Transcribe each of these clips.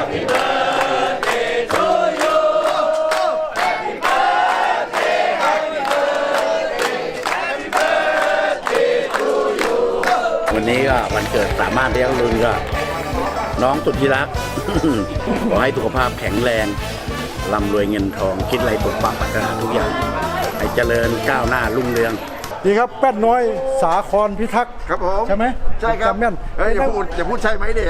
วันนี้ก็วันเกิดสามารถเลี้ยงลุงก็ น้องสุดที่รัก ขอให้สุขภาพแข็งแรงร่ำรวยเงินทองคิดอะไรปกปักปัฒนาทุกอย่าง ให้เจริญก้าวหน้ารุ่งเรือง นี่ครับแป้นน้อยสาครพิทักษ์ครับผม ใช่ไหม ใช่ครับจำแม่นเฮ้ยอย่าพูดอย่าพูดใช่ไหมเด็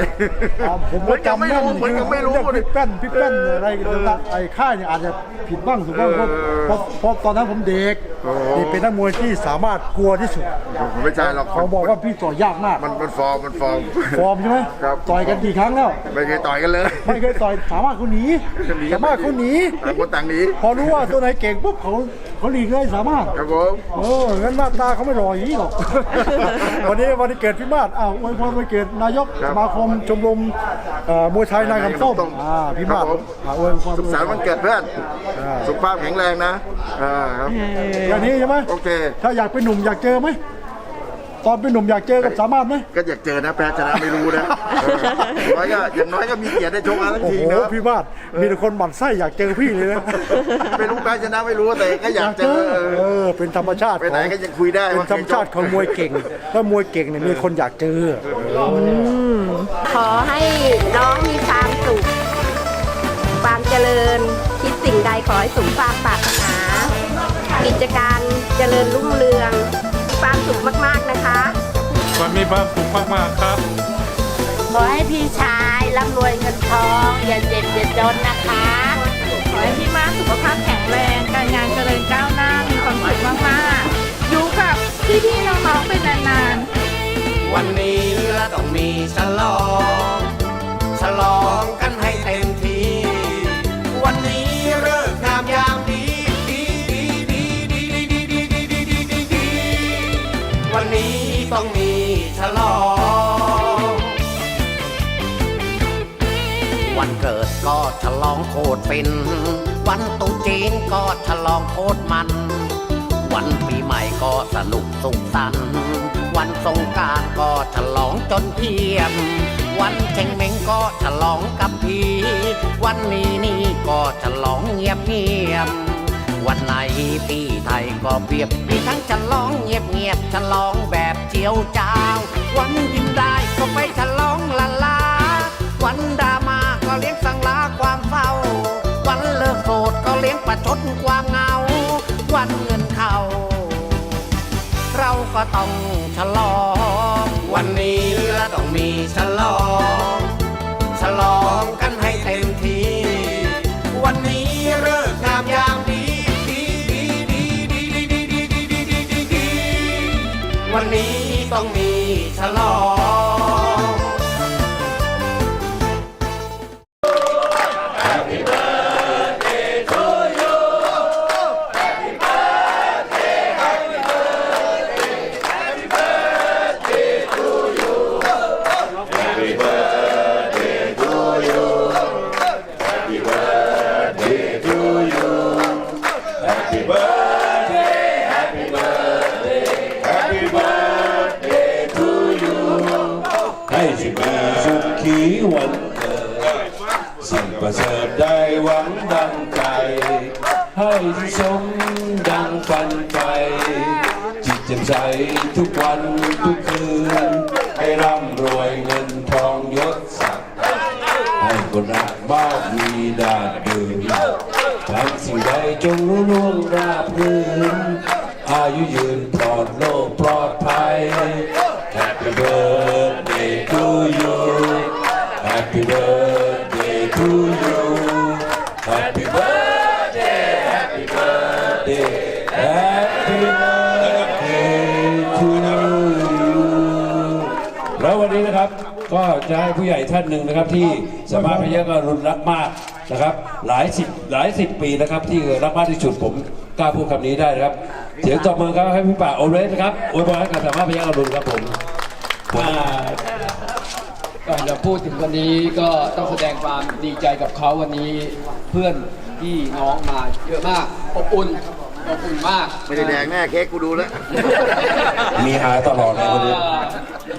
อ๋อผมเหมืก็อนกับจำไม่แม่นรู้เหมือนกับไม่รู้เรียกดิพี่แป้นพี่แป้นอะไรกันเออต่างๆไอ้ค่ายเนี่ยอาจจะผิดบ้างถูกบ้างเพราะเออเพราะเพราะตอนนั้นผมเด็กโอ้นี่เป็นนักมวยที่สามารถกลัวที่สุดผมไม่ใช่หรอกเขาบอกว่าพี่ต่อยากมาก มันมันฟอร์มมันฟอร์มฟอร์มใช่ไหมครับต่อยกันกี่ครั้งแล้วไม่เคยต่อยกันเลยไม่เคยต่อยสามารถเขาหนีหนีสามารถเขาหนีต่างคนต่างหนีพอรู้ว่าตัวไหนเก่งปุ๊บเขาเขาหลีกเลยสามารถครับผมเอองั้นหน้าตาเขาไม่รออย่างนี้หรอกวันนี้วันนี้เกิดพี่มาศอ้าวอวยพรวันเกิดนายกสมาคมชมรมเอ่อมวยไทยนายคำส้มอ่าพี่มาศอ่าอวยพรสุขสันต์วันเกิดเพื่อน สุขภาพแข็งแรงนะอ่าครับอย่างนี้ใช่ไหมโอเค ถ้าอยากเป็นหนุ่มอยากเจอไหม ตอนเป็นหนุ่มอยากเจอกับสามารถไหมก็อยากเจอนะแพ้ชนะไม่รู้นะเอออย่างน้อยก็อย่างน้อยก็มีเกียรติได้ชกกันทั้งโอ้ทีโหนะพี่มาศมีแต่คนหมั่นไส้อยากเจอพี่เลยนะไม่รู้แพ้ชนะไม่รู้แต่ก็อยากเจอเอเอออเป็นธรรมชาติไปไหนของก็ยังคุยได้เป็นธรรมชาติของมวยเก่งถ้ามวยเก่งเนี่ยมีคนอยากเจอ ขอให้น้องมีความสุข ความเจริญ คิดสิ่งใดขอให้สมความปรารถนา กิจการเจริญรุ่งเรืองความ สุขมากๆนะคะมันมีความสุขมากๆครับ ขอให้พี่ชายร่ำรวยเงินทอง อย่าเจ็บอย่าจนนะคะ ขอให้พี่มาสุขภาพแข็งแรง การงานเจริญก้าวหน้า มีความสุขมากๆ อยู่กับพี่ๆน้องๆเป็นนานๆ วันนี้เราต้องมีฉลอง ฉลองกันให้เต็มที่ วันนี้เลิกงาม ฉลอง วันเกิดก็ฉลองโคตรฟิน วันตรุษจีนก็ฉลองโคตรมัน วันปีใหม่ก็สนุกสุขสันต์วันสงกรารก็ฉลองจนเพียม วันเชงเม้งก็ฉลองกับพี่ วันนี้นี่ก็ฉลองเงียบเงียบ วันไหนพี่ไทยก็เปียบมีทั้งฉลองเงียบเงียบฉลองแบบ เจียวจ้าว วันยิ้มได้ก็ไปฉลองละลา วันดรามาก็เลี้ยงสังลาความเศร้า วันเลิกโสดก็เลี้ยงประชดความเงา วันเงินเข้า เราก็ต้องฉลอง วันนี้เราต้องมีฉลอง ฉลองกันให้เต็มที่ วันนี้เลิกงามยามดีดีดีดีดีดีดีดีดีดีวันนี้ ต้องมีฉลอง ให้สิ่งมีสุขีวันเกิดสิ่งประเสริฐได้หวังดังใจให้สมดังฝันใจจิตแจ่มใสทุกวันทุกคืน ให้ร่ำรวยเงินทองยศศักดิ์ให้คนรักบ้านมีดาดดื่นทำสิ่งใดจงรุ่ล่วงราบรื่นอายุยืนปลอดโลกปลอดภัย แล้ววันนี้นะครับก็จะให้ผู้ใหญ่ท่านหนึ่งนะครับ ที่สามารถพยักรุณรักมากนะครับ หลายสิบหลายสิบปีนะครับที่รักมากที่สุดผมกล้าพูดคำนี้ได้นะครับเสียงตบมือครับให้พี่ป่าโอเรสนะครับอวยพรให้กับสามารถพยักรุณครับผมก่อนจะพูดถึงวันนี้ก็ต้องแสดงความดีใจกับเขาวันนี้เพื่อนพี่น้องมาเยอะมากอบอุ่น อบอุ่นมากไม่ได้แดงแน่เค้กกูดูแล้ว มีหาตลอดเลยวันนี้อ่า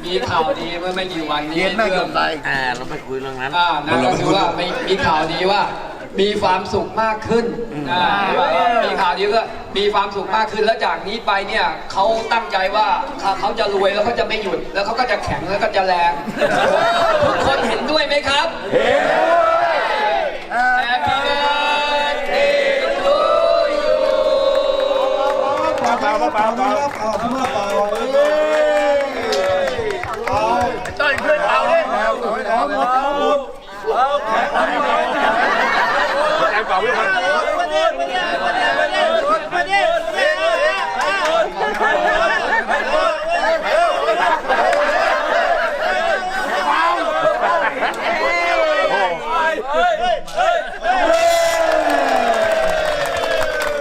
มีข่าวดีเมื่อไม่กี่วันนี้เย็นน่าเรื่สนใจอ่าเราไปคุยเรื่องนั้นอ่านั่นก็คือว่ามีมีข่าวดีว่ามีความสุขมากขึ้นอ่ามีข่าวดีก็มีความสุขมากขึ้นแล้วจากนี้ไปเนี่ยเขาตั้งใจว่าเขาเขาจะรวยแล้วเขาจะไม่หยุด แล้วเขาก็จะแข็งแล้วก็จะแรงทุกคนเห็นด้วยไหมครับ เห็น ล่าเปล่าเปล่าเปล่าเปล่าพี่มาเปล่าเอ้ยเปล่าต้อยเพื่อนเอาเลยเปล่าเปล่าเปล่าเปล่า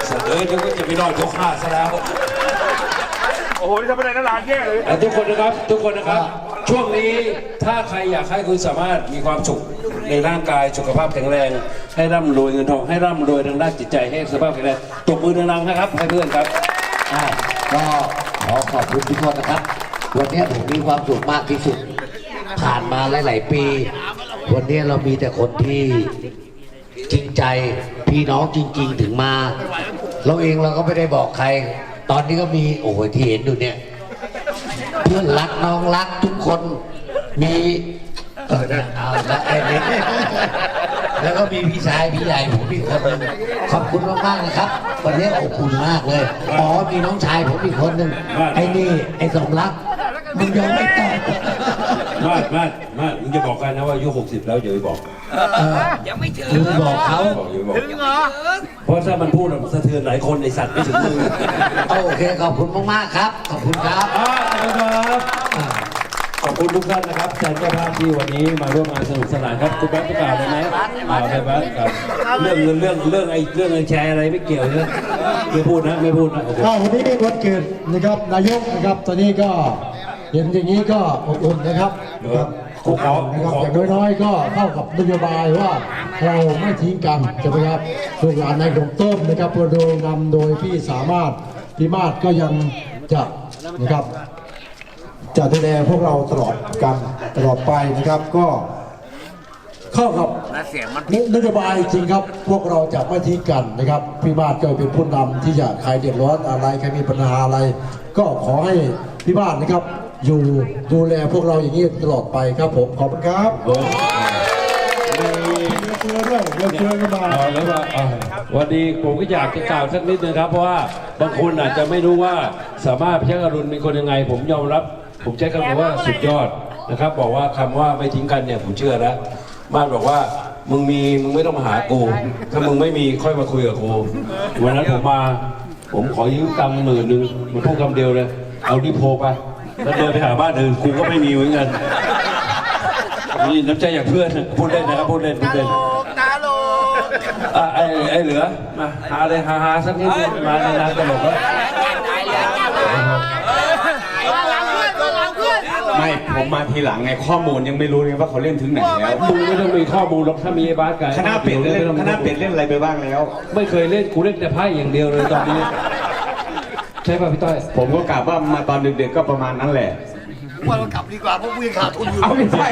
เสนอเดี๋ยวก็จะไม่รอดยกห้าซะแล้ว โอ้โหนี่ทำอะไรนั่นลานแย่เลย อะทุกคนนะครับทุกคนนะครับ ช่วงนี้ถ้าใครอยากให้คุณสามารถมีความสุขในร่างกายสุขภาพแข็งแรง ให้ร่ำรวยเงินทองให้ร่ำรวยทางด้านจิตใจให้สุขภาพแข็งแรงตบมือดังๆนะครับให้เพื่อนครับ อ่าก็ขอขอบคุณทุกคนนะครับ วันนี้ผมมีความสุขมากที่สุด ผ่านมาหลาย ๆ ปี วันนี้เรามีแต่คนที่จริงใจพี่น้องจริง ๆ ถึงมา เราเองเราก็ไม่ได้บอกใคร ตอนนี้ก็มีโอ้โหที่เห็นอยู่เนี่ย เพื่อนรักน้องรักทุกคนมีเออเนี่ยเอาละไอ้นี่แล้วก็มีพี่ชายพี่ใหญ่ผมอีกคนหนึงขอบคุณมากๆนะครับ วันนี้อบอุ่นมากเลยอ๋อมีน้องชายผมอีกคนหนึ่งไอ้นี่ไอ้สมรักมึงยังไม่ตอบ มากมากมากมึงจะบอกกันนะว่าอายุหกสิบแล้วอย่าไปบอก ยังไม่ถึงมึงบอกเขา บอกอยู่บอกถึงเหรอ เพราะถ้ามันพูดอะมันสะเทือนหลายคนในสัตว์ไม่ถึงมึงโอเคขอบคุณมากๆครับ ขอบคุณครับ อ่านะครับขอบคุณทุกท่านนะครับแทนเจ้าภาพที่วันนี้มาร่วมงานสนุกสนานครับคุณแบงค์ประกาศเลยไหมอ่าใครบ้างครับเรื่องเงินเรื่องเรื่องไอ้เรื่องเงินแชร์อะไรไม่เกี่ยวนะไม่พูดนะไม่พูดนะโอเคอ้าววันนี้วันเกิดนะครับนายกนะครับ ตอนนี้ก็เห็นอย่างนี้ก็อบอุ่นนะครับนะครับ ผมขอนะครับขอ อย่างน้อยๆก็เข้ากับนโยบายว่าเราไม่ทิ้งกันใช่ไหมครับลูกหลานในขนมต้มนะครับโดยนำโดยพี่สามารถพี่มาศก็ยังจะนะครับ จะดูแลพวกเราตลอดกันตลอดไปนะครับก็ เข้ากับนโยบายจริงครับ พวกเราจะไม่ทิ้งกันนะครับพี่มาศก็เป็นผู้นำที่จะใครเดือดร้อนอะไรใครมีปัญหาอะไร ก็ขอให้พี่มาศนะครับ อยู่ดูแลพวกเราอย่างนี้ตลอดไปครับผมขอบคุณครับมีเรือเชือด้วยเรือเชือกันมาเอาแล้วว่าอ่าวันนี้ผมก็อยากจะกล่าวสักนิดนึงครับ เพราะว่าบางคนอาจจะไม่รู้ว่าสามารถพิชากรุณเป็นคนยังไง ผมยอมรับ ผมใช้คำว่าสุดยอดนะครับ บอกว่าคำว่าไม่ทิ้งกันเนี่ยผมเชื่อแล้วบ้านบอกว่ามึงมีมึงไม่ต้องมาหากูถ้ามึงไม่มีค่อยมาคุยกับกูวันนั้นผมมา ผมขอยืมตังค์หมื่นหนึ่งมันพูดคำเดียวเลย เอาดิโพไป แล้วเดินไปหาบ้านอื่นกูก็ไม่มีเหมือนกันนี่น้ำใจอย่างเพื่อนพูดเล่นนะครับพูดเล่นพูดเล่นอะไอ้ไอ้เหลือมาหาเลยหาหาสักนิดนึงมาในนานตลกแล้วไม่ผมมาทีหลังไงข้อมูลยังไม่รู้เลยว่าเขาเล่นถึงไหนแล้วมึงไม่ต้องมีข้อมูลหรอกถ้ามีไอ้บาสกับไอ้คณะเป็ดเล่นไม่ต้องคณะเป็ดเล่นอะไรไปบ้างแล้ว ไม่เคยเล่นกูเล่นแต่ไพ่อย่างเดียวเลยตอนนี้ ใช่ป่ะพี่ต้อย ผมก็กล่าวว่ามาตอนดึกๆก็ประมาณนั้นแหละว่าเรากลับดีกว่าเพราะวิ่งขาดทุนอยู่เอาไม่ใช่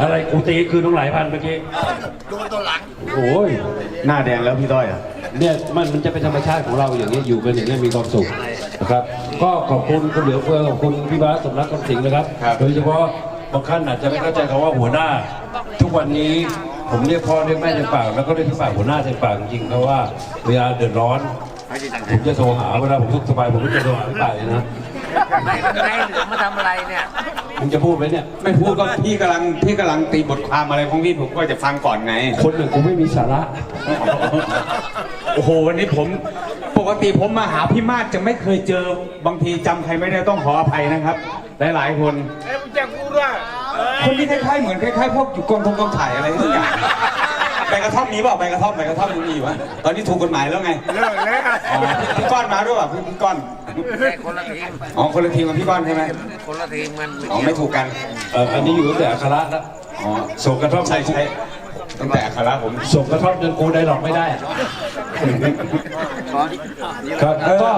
อะไรกูตีคือต้องหลายพันเมื่อกี้ โดนตัวหลังโอ้ย หน้าแดงแล้วพี่ต้อยอะ เนี่ยมันมันจะเป็นธรรมชาติของเราอย่างนี้ยอยู่กันอย่างนี้ยมีความสุขนะครับ ก็ขอบคุณคุณเหลือเฟือขอบคุณพี่บาสสมรักคำสิงห์นะครับ ครับ โดยเฉพาะบางท่านอาจจะไม่เข้าใจคำว่าหัวหน้า ทุกวันนี้ผมเรียกพ่อเรียกแม่เต็มปากแล้วก็เรียกพี่ปากหัวหน้าเต็มปากจริงๆเพราะว่าเวลาเดือดร้อน ผมจะโทรหาเวลาผมทุกข์สบายผมก็จะโทรหาพี่ปากเลยนะในเหลือมาทำอะไรเนี่ยมึงจะพูดไหมเนี่ย ไม่พูดก็พี่กำลังพี่กำลังตีบทความอะไรของพี่ผมก็จะฟังก่อนไง คนหนึ่งกูไม่มีสาระ โอ้โหวันนี้ผม ปกติผมมาหาพี่มาศจะไม่เคยเจอบางทีจำใครไม่ได้ต้องขออภัยนะครับ หลายๆคนคนที่คล้ายๆเหมือนคล้ายๆพวกอยู่กองทงกองถ่ายอะไรทุกอย่าง ใบกระท่อมมีเปล่าใบกระท่อมใบกระท่อมยังมีอยู่วะตอนนี้ถูกกฎหมายแล้วไงเลิกแล้วอ๋อพี่ก้อนมาด้วยเปล่ะพี่พี่ก้อนคนละทีมอ๋อคนละทีมกับพี่ก้อนใช่ไหมคนละทีมมันอ๋อไม่ถูกกันเอ่ออันนี้อยู่ตั้งแต่อัคระแล้วอ๋อส่งกระท่อมใช่ใช่ตั้งแต่อัคราผมส่งกระทบจนกูได้หลอกไม่ได้ครับก็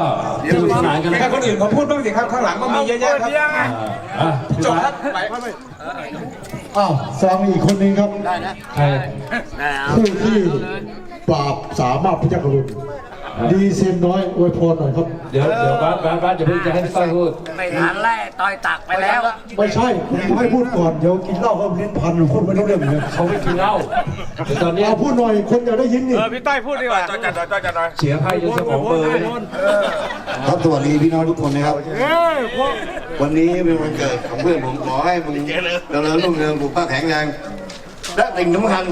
สนุกสนานกันให้คนอื่นเขาพูดบ้างสิครับข้างหลังก็มีเยอะแยะครับอะจบครับ อ้าวฟังอีกคนหนึงครับใครผู้ที่ปราบสามารถพยักรุณดีเซนน้อยอวยพรหน่อยครับ เดี๋ยวเดี๋ยวบ้านบ้านบ้านจะเพิ่งจะให้พี่ต้อยพูดไม่ทันแล่ต่อยตักไปแล้ว ไม่ใช่ผมให้พูดก่อนเดี๋ยวกินเหล้าก็ลิ้นพันพูดไม่รู้เรื่องเลยเขาไม่กินเหล้าแต่ตอนนี้เอาพูดหน่อยคนอยากได้ยินนี่เสียไพ่จนสมองเบลอร์เลย ครับสวัสดีพี่น้องทุกคนนะครับ วันนี้เป็นวันเกิดของเพื่อนผมขอให้มึงเจริญรุ่งเรืองสุขภาพแข็งแรงและสิ่งสำคัญ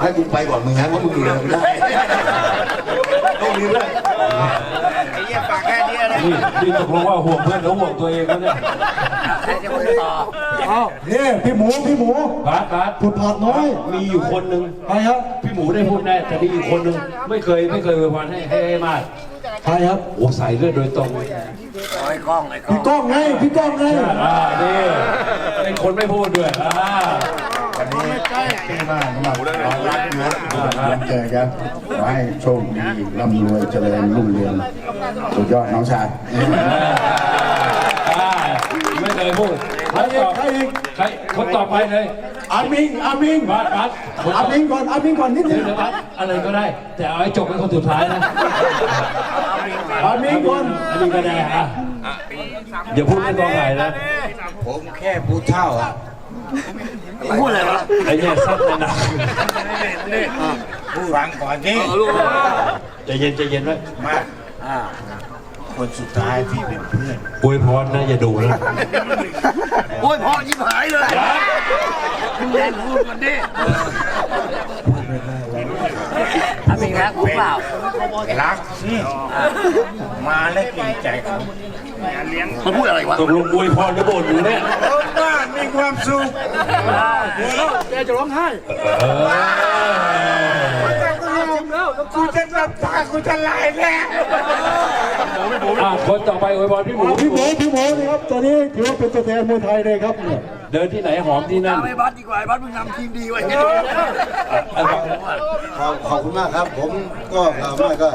ให้กูไปก่อนมึงนะเพราะมึงอยู่เดินไม่ได้ต้องมีด้วยนี่นี่ตกลงว่าห่วงเพื่อนหรือห่วงตัวเองวะเนี่ยอ้าวนี่พี่หมูพี่หมูบาสบาสพูดผาดน้อย มีอยู่คนหนึ่งใครครับพี่หมูได้พูดแน่แต่มีอีกคนหนึ่งไม่เคยไม่เคยอวยพรให้ให้ให้มาก ใครครับโอ้ใส่เลือดโดยตรงพี่ก้องไงพี่ก้องไงอ่านี่เป็นคนไม่พูดด้วยอ่าวันนี้ที่บ้านสำหรับน้องรักนะวันเกิดครับขอให้โชคดีร่ำรวยเจริญรุ่งเรืองสุดยอดน้องชายอ่าไม่เคยพูดใครอีกใครอีกใครคนต่อไปเลยอามิงอามิงบาสบาส คนอาต่อมิงก่อนอามิงก่อนนิดนึงเดี๋ยวบาอะไรก็ได้ แต่เอาให้จบเป็นคนสุดท้ายนะอามิงก่อนอันนี้ก็ได้อะอย่าพูดเป็นกองไหนนะผมแค่ผู้เช่าอะพูดอะไรวะไอ้เนี่ยซัดเลยนะผู้ฟังก่อนนี่ใจเย็นใจเย็นไว้มา คนสุดท้ายที่เป็นเพื่อนอวยพรนะอย่าดูนะโอ้ยพ่อยิ้มหายเลยแรงพูดมันดิทำอีกแล้วกูเปล่ารักมาแล้วเกรงใจเขามันพูดอะไรวะตกลงอวยพรหรือบ่นอยู่เนี่ยบ้านมีความสุขเออ กูจะน้ำตากูจะไหลแล้วอะคนต่อไปอวยพรพี่หมูพี่หมูพี่หมูนี่ครับตอนนี้ถือว่าเป็นตัวแทนมวยไทยเลยครับเนี่ยเดินที่ไหนหอมที่นั่นไม่บัสดีกว่าบัสมึงนำทีมดีไว้ขอบขอบคุณมากครับ ผมก็กล่าวว่าก็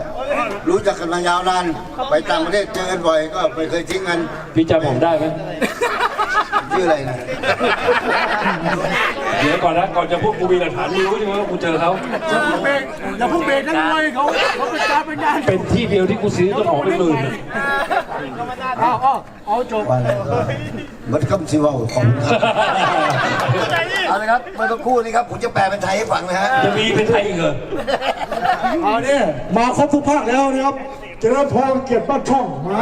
รู้จักกันมายาวนานไปต่างประเทศเจอกันบ่อยก็ไม่เคยทิ้งกันพี่จำผมได้ไหมชื่ออะไรนะเดี๋ยวก่อนนะก่อนจะพูดกูมีหลักฐานมึงรู้ใช่ไหมว่ากูเจอเขาอย่าเพิ่งเบรกนั่งเลยเขาเขาเป็นการเป็นงานเป็นที่เดียวที่กูซื้อต้นหอมเป็นหมื่นอะอ้าวอ้าวเอาจบ ว่าอะไรมันคำสิว่าของคุณครับเอาเลยครับเมื่อสักครู่นี้ครับผมจะแปลเป็นไทยให้ฟังนะฮะจะมีเป็นไทยอีกเหรอเอาเนี่ยมาครบทุกภาคแล้วนะครับเจริญพรเกียรติบ้านช่องมา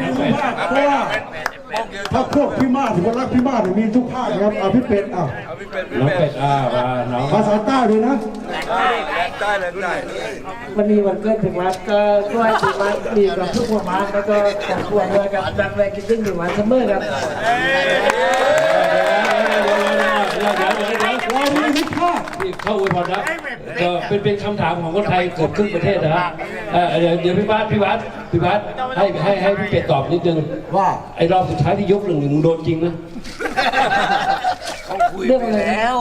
มีทุกภาคเพราะว่า ถ้าพวกพี่มาถือว่ารักพี่มาเนี่ยมีทุกภาคนะครับเอาพี่เป็ดอะน้องเป็ดอ่ามาน้องภาษาใต้เลยนะวันนี้วันเกิดถึงวัดก็ช่วยถึงวัดมีกับทุกคนมาแล้วก็ขอบคุณด้วยกับดังแรงกินซึ่งถึงวันเสมอครับ เดี๋ยวเดี๋ยวเดี๋ยวเดี๋ยวเรามีทุกภาคนี่เข้าอวยพรนะเดี๋ยวเป็นเป็นคำถามของคนไทยเกือบครึ่งประเทศนะฮะเอ่อเดี๋ยวเดี๋ยวพี่บาสพี่บาสพี่บาสให้ให้ให้พี่เป็ดตอบนิดนึงว่าไอ้รอบสุดท้ายที่ยกหนึ่งหนึ่งมึงโดนจริงนะเรื่องอะไรนะ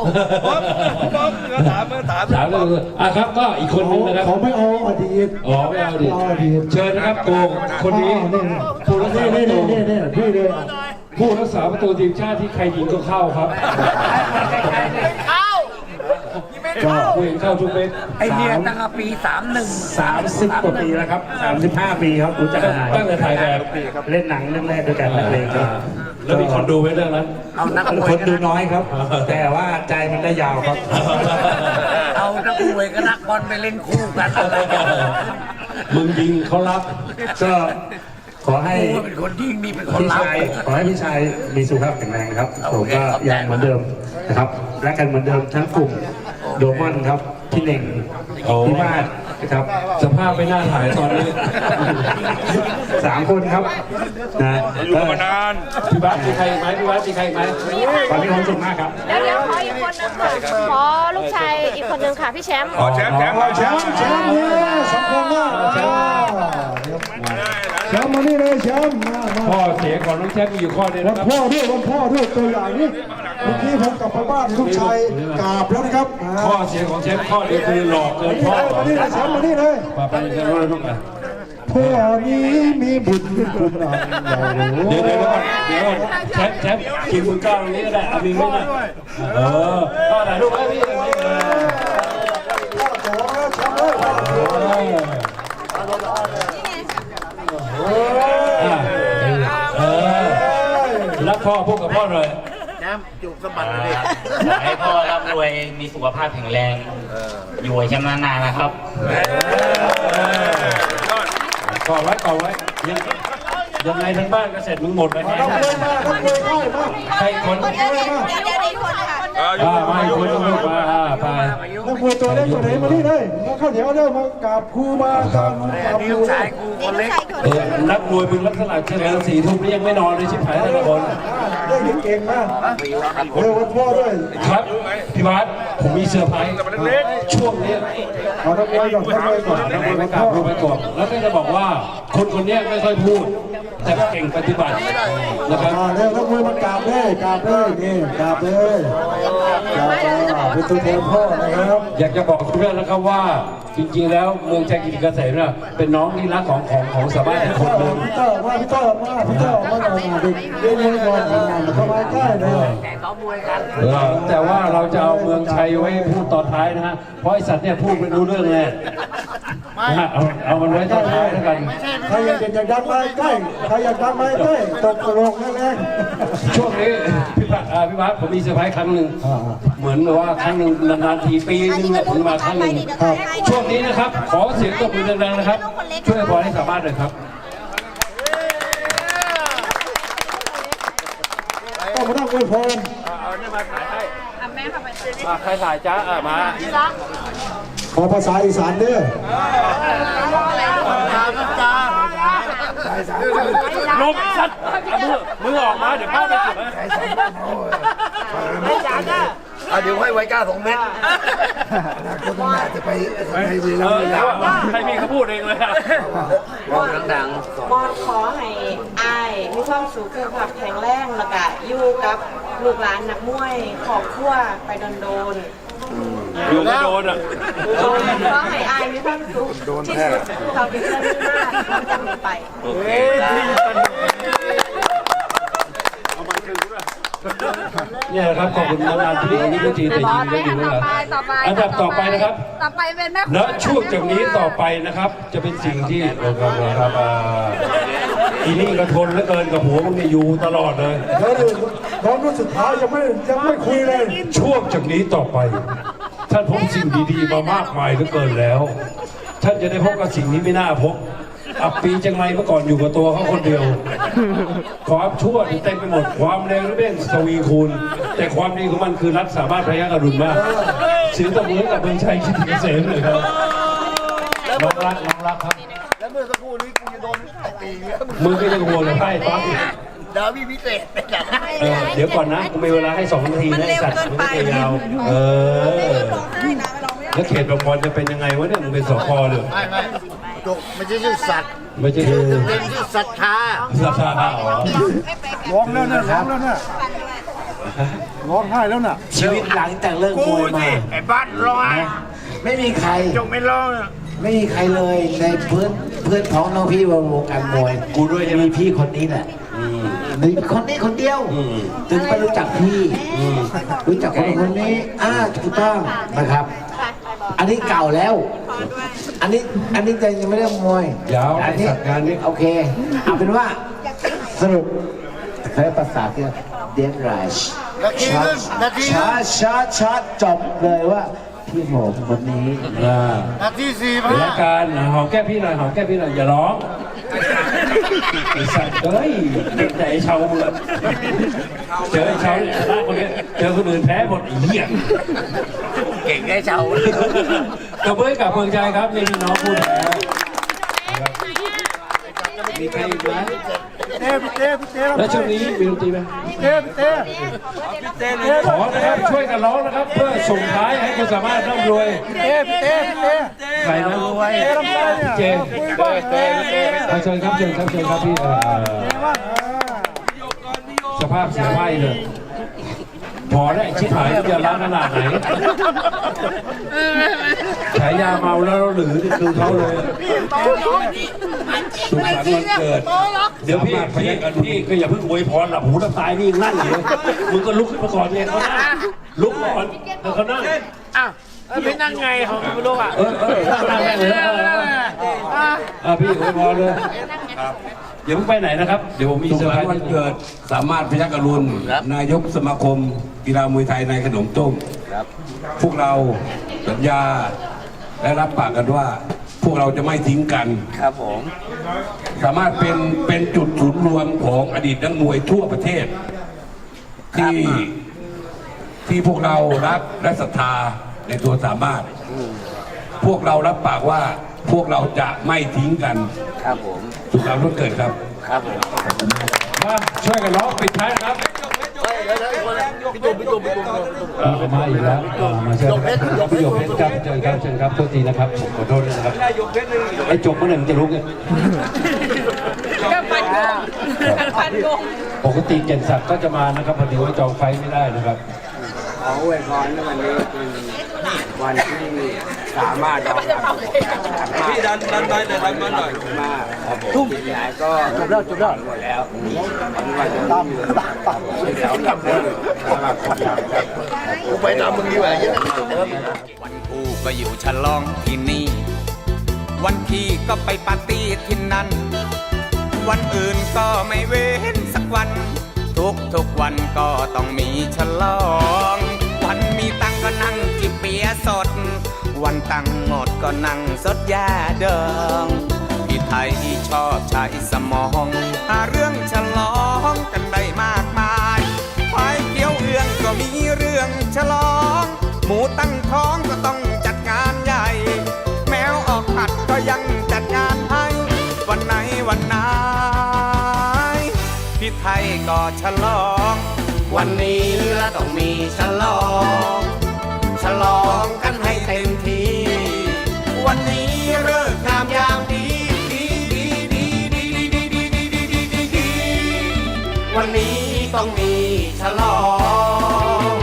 ถามถามเลยอะครับก็อีกคนนึงนะครับเขาไม่เอาอดีตอ๋อไม่เอาดิเอาอดีตเชิญนะครับโกงคนนี้อ๋อนี่ผู้รักษาปนี่ระตูนี่นี่นี่พี่เลยผู้รักษาประตูทีมชาติที่ใครยิงก็เข้าครับ ก็ผู้เห็นเข้าทุกเม็ดไอเนี่ยตั้งแต่ปีสามหนึ่งสามสิบกว่าปีแล้วครับสามสิบห้าปีครับรู้จักกันมาตั้งแต่ถ่ายแบบเล่นหนังเรื่องแรกด้วยกันนักเลงครับแล้วมีคนดูไหมเรื่องนั้นเอานักมวคยนดูน้อยครับ แต่ว่าใจมันได้ยาวครับ เอานักมวยกับนักบอลไปเล่นคู่กันอะไรกันมึงยิงเขารับ ก็ขอให้ กูเป็นคนยิงนี่เป็นคนพี่รับ ชายขอให้พี่ชายมีสุขภาพแข็งแรงครับผมก็ยังเหมือนเดิมนะครับรักกันเหมือนเดิมทั้งกลุ่ม โดมอนครับพี่เน่งโอ้ พี่มาศนะครับ สภาพไม่น่าถ่ายตอนนี้ สามคนครับนะอยู่มานาน พี่บัสมีใครอีกไหมพี่บัสมีใครอีกไหมขอมีความสุขมากครับเดี๋ยวเดี๋ยวขออีกคนนึงค่ะขอลูกชายอีกคนนึงค่ะพี่แชมป์แชมป์แชมป์เนี่ยสำคัญมากแชมป์อ่าแชชมป์มานี่เลยแชมป์มามาข้อเสียของน้องแชมป์มีอยู่ข้อเดียววันะนครับ พ่อด้วยวันพ่อด้วยตัวอย่างนี้เมื่อกี้ผมกลับไปบ้านลูกชายกราบแล้วนะครับอ่าข้อเสียของแชมป์ข้อเดียวคือหลอกเกินพ่อมานี่เลยแชมป์มานี่เลย มาไปกันเลยลูกอะพ่อนี้มีบุญคุณอันใหญ่หลวเดี๋ยวงเดี๋ยวก่อนเดี๋ยวก่อนแชมป์แชมป์กินมือก้าวตรงนี้ก็ได้เอามีไม่ได้เออข้อไหนลูกไอ้พี่เออพ่อสองแล้วแชมป์เลยพ่อสอง อะเออรัก พ่อพูดกับพ่อหน่อยแชมป์จูบสะบัดเลยให้พ่อร่ำรวยมีสุขภาพแข็งแรง อยู่ให้ชำนาญนานนะครับ ก่อไว้ก่อไว้ยังยังไงทั้งบ้านก็เสร็จมึงหมดเลยมาต้องเลยมาต้องเลยได้มาใครคนต้องเลยมาอ่ามาอีกคนหนึ่งลูกมา อ่าไปนักมวยตัวเล็กตัวไหนมานี่เลยมาเข้าแถวเด้อมากราบครูมากราบกราบครูเลยเออนักมวยมึงลักษณะเฉลิมสี่ทุ่มนี่ยังไม่นอนเลยชิบหายแต่ละคนได้เก่งมากเออวันพ่อด้วยครับพี่บาสผมมีเซอร์ไพรส์ช่วงนี้ยเอานักมวยก่อนนักมวยก่อนนักมวยประกาศรูปไปก่อนแล้วก็จะบอกว่าคนคนนี้ไม่ค่อยพูด แต่เก่งปฏิบัตินะครับอ่าเร็วนักมวยมากราบเลยกราบเลยนี่กราบเลยกราบมาเป็นตัวแทนพ่อนะครับอยากจะบอกทุกท่านนะครับว่าจริงๆ แล้วเมืองชัยกิติเกษมเนี่ยเป็นน้องที่รักของของของสามารถทุกคนเลยพี่เตอร์มาพี่เตอร์มาพี่เตอร์มาหน่อยมาเด็กเด็กมวยก่อนเข้ามาใกล้เลยเออแต่ว่าเราจะเอาเมืองชัยไว้พูดตอนท้ายนะฮะเพราะไอสัตว์เนี่ยพูดไม่รู้เรื่องเลย นะฮะเอาเอามันไว้ตอนท้ายแล้วกันใครอยากอยากดังมาใกล้ใครอยากดังมาใกล้ตกลงแรงช่วงนี้พี่พัดอ่าพี่พัดผมมีเซอร์ไพรส์ครั้งหนึ่งเหมือนกับว่าครั้งหนึ่งนานๆทีปีนึงเนี่ยผมมาครั้งหนึ่งช่วงนี้นะครับ ขอเสียงตบมือดังๆนะครับ ช่วยบอลให้สามารถหน่อยครับ ต้องมาต้องอวยพรใครถ่ายจ้าอะมา ขอภาษาอีสานเด้อลบสัตว์มือมือออกมาเดี๋ยวพ่อไปจุดไม่จ้าจ้าเดี๋ยวให้ไว้ก้าสองเม็ดใครมีเขาพูดเองเลยอะบอลขอให้อายมีความสุขสุขภาพแข็งแรงแล้วก็อยู่กับลูกหลานนักมวยขอบครัวไปโดนๆ อยู่ไม่โดนอะก็ให้อายมีความสุขที่สุดเขาเป็นเพื่อนที่มากเขาจำไปเนี่ยนะครับขอบคุณนานทีนนี้ก็จีแต่ยิงได้อยู่แล้วอันดับต่อไปนะครับ ต่อไปเป็นแม่และช่วงจากนี้ต่อไปนะครับ จะเป็นสิ่งที่เรากำลังครับอีนี่ก็ทนเหลือเกินกับหัวมันเนี่ยอยู่ตลอดเลยแล้วดูน้องรุ่นสุดท้ายยังไม่ยังไม่คุยเลย ช่วงจากนี้ต่อไป ท่านพบสิ่งดีๆมามากมายเหลือเกินแล้ว ท่านจะได้พบกับสิ่งนี้ไม่น่าพบ อับปีจังไรเมื่อก่อนอยู่กับตัวเขาคนเดียว ความชั่วนี่เต็มไปหมดความเลวนี่เป็นสวีคูณ แต่ความดีของมันคือรักสามารถพยักอรุณมากเสียงตบมือให้กับเมืองชัยคิดเกษมเลยครับน้องรักน้องรักครับ แล้วเมื่อสักครู่นี้กูจะโดนตีแล้วมึงก็ยังห่วงเลยไพ่ตอน ดาวิพิเศษไปจัดให้เออเดี๋ยวก่อนนะกูมีเวลาให้สองนาทีนะไอ้สัตว์มันไม่ได้ยาว เออแล้วเขตบางบอลจะเป็นยังไงวะเนี่ยมึงเป็นสคเลยไม่ไม่จกไม่ใช่ชื่อสัตว์ไม่ใช่คือเป็นชื่อศรัทธาราคาอ๋อร้องแล้วนะร้องแล้วนะร้องไห้แล้วน่ะชีวิตหลังจากเลิกมวยมา ไอ้บ้านร้อยไม่มีใคร จงไม่ร้องไม่มีใครเลยในเพื่อนเพื่อนพ้องน้องพี่วงวงการมวย กูด้วยใช่ไหมมีพี่คนนี้แหละ มีคนนี้คนเดียวอืม ถึงไปรู้จักพี่ รู้จักคนคนนี้อ่าถูกต้องนะครับ อันนี้เก่าแล้ว อันนี้อันนี้จะยังไม่ได้มวยยาวอันนี้สัตว์งานนี้ โอเคเอาเป็นว่าสรุปใช้ภาษาคือเดนไรชนาทีนึงนาทีนึช้างช้าช้าจบเลยว่า พี่โหมคนนี้อ่านาทีสี่พัรายการหอมแก้พี่หน่อยหอมแก้พี่หน่อยอย่าร้องไอ้สัตว์เอ้ยเด็กแต่ไอ้เชามึงอะเจอไอ้เชาเนี่ยชนะคนนี้เจอคนอื่นแพ้หมดไอ้เหี้ยเก่งได้เจ้ากระเบื้องกับเมืองใจครับนี่พี่น้องพูดแล้วมีใครอีกไหม แล้วช่วงนี้มีดนตรีไหมขอนะครับช่วยกันร้องนะครับ เพื่อส่งท้ายให้คุณสามารถร่ำรวยใครนะเจมส์เอาเชิญครับเชิญครับเชิญครับพี่เอ่อสภาพเสียไหวเลย พอได้วไอ้ชิบหายจะล้างขนาดไหนฉายาเมาแล้วหรือนี่คือเขาเลยสุขสันต์วันเกิด เดี๋ยวพี่พี่พี่ก็อย่าเพิ่งอวยพรหลับหูหลับตายนี่ยังนั่งอยู่มึงก็ลุกขึ้นมาก่อนเนี่ยเขานั่งลุกก่อนแล้วเขานั่งไม่นั่งไงเขาไม่รู้อะเออเออนั่งนั่งนั่งเลยเออเออเออพี่อวยพรเลยเดี๋ยวมึงไปไหนนะครับ เดี๋ยวผมมีเซอร์ไพรส์วันเกิดสามารถพยักรุณนายกสมาคม กีฬามวยไทยในขนมต้มพวกเราสัญญาและรับปากกันว่า พวกเราจะไม่ทิ้งกัน ครับผม สามารถเป็นเป็นจุดศูนย์รวมของอดีตนักมวยทั่วประเทศที่ที่พวกเรารักและศรัทธาในตัวสามารถ พวกเรารับปากว่า พวกเราจะไม่ทิ้งกันครับผมสุขสันต์วันเกิดครับครับผมมาช่วยกันร้องปิดท้ายครับเออมาอีกแล้วเออมาเชิญครับพี่หยกเพชรครับเชิญครับเชิญครับโทษทีนะครับผมขอโทษด้วยนะครับไอ้จบเมื่อไหร่มันจะลุกเนี่ยก็ฟันโกงฟันโกงปกติเก่นศักดิ์ก็จะมานะครับพอดีว่าจองไฟล์ไม่ได้นะครับขออวยพรในวันนี้เป็นวันที่ สามารถเราพี่ดันดันไปแต่ดันมาหน่อยมาทุ่มหลายก็จบแล้วจบแล้วหมดแล้ววันวันจะตั้มแล้วกับเพื่อนสำหรับคนอย่างครับไปตามมึงดีกว่าวันกูก็อยู่ฉลองที่นี่ วันพี่ก็ไปปาร์ตี้ที่นั่น วันอื่นก็ไม่เว้นสักวัน ทุกทุกๆวันก็ต้องมีฉ ก็นั่งสดยาเดิมพี่ไทยชอบใช้สมอง หาเรื่องฉลองกันได้มากมายควายเขียวเอื้องก็มีเรื่องฉลอง หมูตั้งท้องก็ต้องจัดงานใหญ่ แมวออกหัดก็ยังจัดงานให้ วันไหนวันไหนพี่ไทยก็ฉลอง วันนี้ละต้องมีฉลอง ฉลองกันให้เต็มที่ วันนี้ต้องมีฉลอง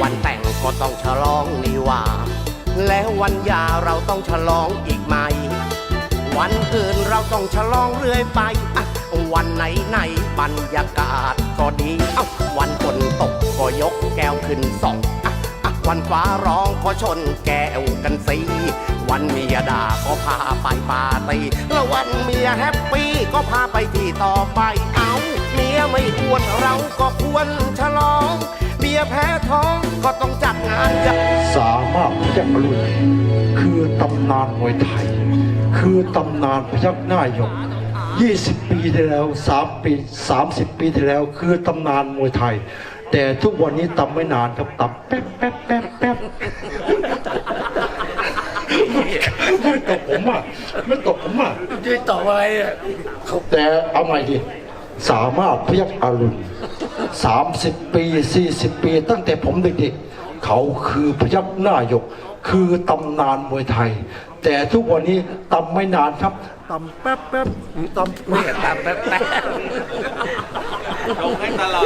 วันแต่งก็ต้องฉลองนี่ว่า แล้ววันหย่าเราต้องฉลองอีกไหม วันอื่นเราต้องฉลองเรื่อยไปอะวันไหนไหนบรรยากาศก็ดี เอ้าวันฝนตกก็ยกแก้วขึ้นสองอะอะวันฟ้าร้องก็ชนแก้วกันสิ วันเมียด่าก็พาไปปาร์ตี้แล้ววันเมียแฮปปี้ก็พาไปที่ต่อไปเอ้าเมียไม่ควรเราก็ควรฉลองเมียแพ้ท้องก็ต้องจัดงานใหญ่สามารถพยักรุณคือตำนานมวยไทย คือตำนานพยักหน้าหยก 20 ปีที่แล้ว 3 ปี 30 ปีที่แล้ว คือตำนานมวยไทย แต่ทุกวันนี้ตำไม่นานครับตำแป๊บแป๊บแป๊บแป๊บ ไม่ตกผมอะไม่ตกผมอะจะต่อไปอะแต่เอาใหม่ดิสามารถพยักอรุณ30ปี40ปี ตั้งแต่ผมเด็กๆเขาคือพยักหน้าหยก คือตำนานมวยไทย แต่ทุกวันนี้ตำไม่นานครับตำแป๊บแป๊บตำไม่ตำแป๊บแป๊บลงให้ตลอด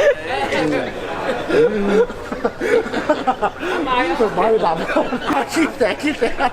말도 안 돼. 아, 진짜, 진짜.